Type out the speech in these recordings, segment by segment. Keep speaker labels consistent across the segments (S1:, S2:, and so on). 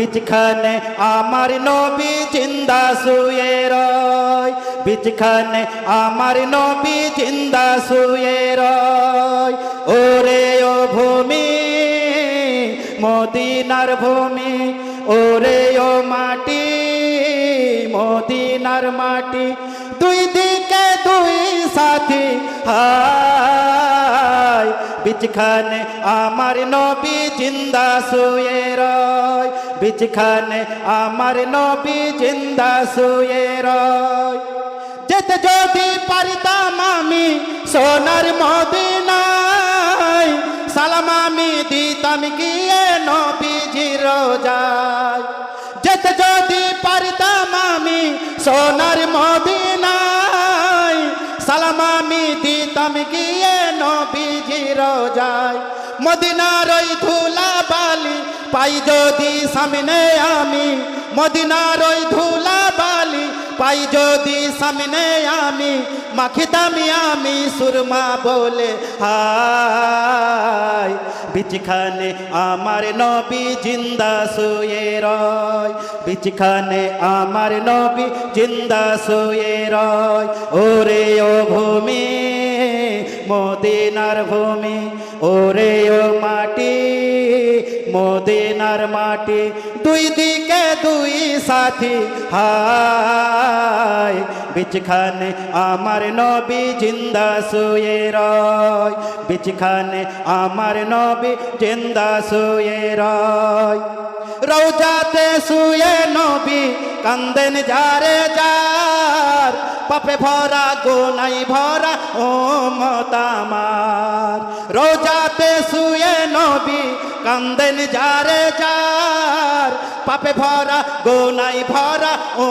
S1: বিচখানে আমার নবী জিন্দা শুয়ে রয়। বিচখানে আমার নবী জিন্দা শুয়ে রয়। ওরে ও ভূমি, মদিনার ভূমি, ওরে ও মাটি, মদিনার মাটি। দুই দিকে দুই সাথী, হায়। বিচখানে আমার নবী জিন্দা শুয়ে রয়। বিচখানে আমার নবী জিন্দা শুয়ে রয়। যেতে যদি পারিতাম আমি সোনার মদিনায়, সালাম আমি দিতাম গিয়ে নবীজি রোজায়। যেতে যদি পারিতাম আমি সোনার মদিনায়, সালাম আমি দিতাম মদিনার ওই ধুলা বালি পাই যদি সামনে আমি। মদিনার ওই ধুলা বালি পাই যদি সামনে আমি। মাখিতামি আমি সুরমা বলে, হায়। বিচখানে আমার নবী জিন্দা শুয়ে রয়। বিচখানে আমার নবী জিন্দা শুয়ে রয়। ওরে ও ভূমি মদিনার ভূমি, ওরে ও মাটি, মদিনার মাটি, দুই দিকে দুই সাথী, হায় বিচখানে আমার নবী জিন্দা শুয়ে রয় বিচখানে আমার নবী জিন্দা শুয়ে রয়। রৌজাতে শুয়ে নবী কান্দেন যারে যার পাপে ভরা, গোনাই ভরা, ও মতামার রোজাতে শুয়ে নবী কান্দেন যারে যার। পাপে ভরা, গোনাই ভরা, ও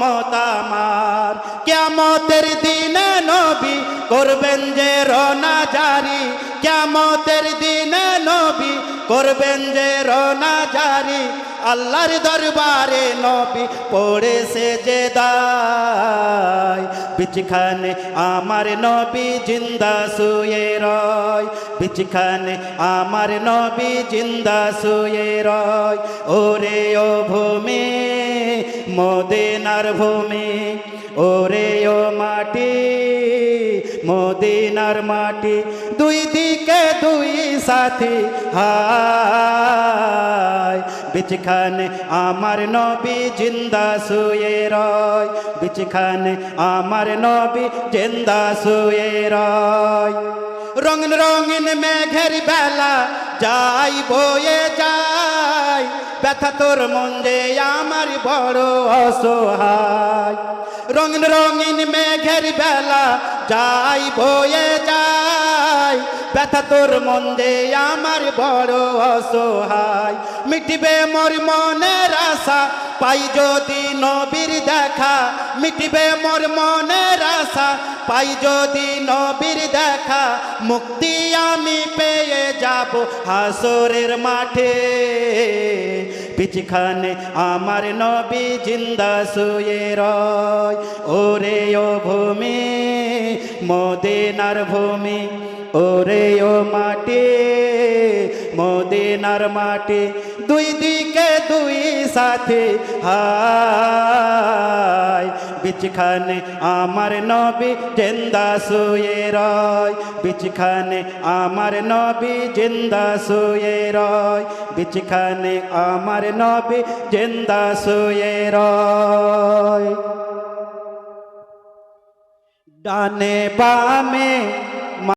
S1: মতামার কেমতের দিনে নবী করবেন যে রনা জারি। কেমতের করবেন যে রনা জারি আল্লাহর দরবারে নবী পড়েছে যে দায়। বিচখানে আমার নবী জিন্দা শুয়ে রয়। বিচখানে আমার নবী জিন্দা শুয়ে রয়। ওরে ও ভূমি, মদিনার ভূমি, ওরে ও মাটি মদিনার মাটি, দুই দিকে দুই সাথী। হায়, বিচখানে আমার নবী জিন্দা শুয়ে রয়। বিচখানে আমার নবী জিন্দা শুয়ে রয়। রঙিন রঙিন মেঘের বেলা যাই বয়ে যাই। ব্যথা তোর মন যে আমার বড় অসহায়। রঙিন রঙিন মেঘের বেলা যাই বয়ে ব্যথা তোর মন যে আমার বড় অসহায়। মিটিবে মোর মনের আশা, পাই যদি নবীর দেখা। মিটিবে মোর মনের আশা, পাই যদি নবীর দেখা। মুক্তি আমি পেয়ে যাব হাসরের মাঠে। পিছখানে আমার নবী জিন্দা শুয়ে রয়। ওরে ও ভূমি, মদিনার ভূমি ওরে ও মাটি, মদিনার মাটি, দুই দিকে দুই সাথে হায়। বিচখানে আমার নবী জিন্দা শুয়ে রয়, বিচখানে আমার নবী জিন্দা শুয়ে রয়, বিচখানে আমার নবী জিন্দা শুয়ে রয়। ডানে বামে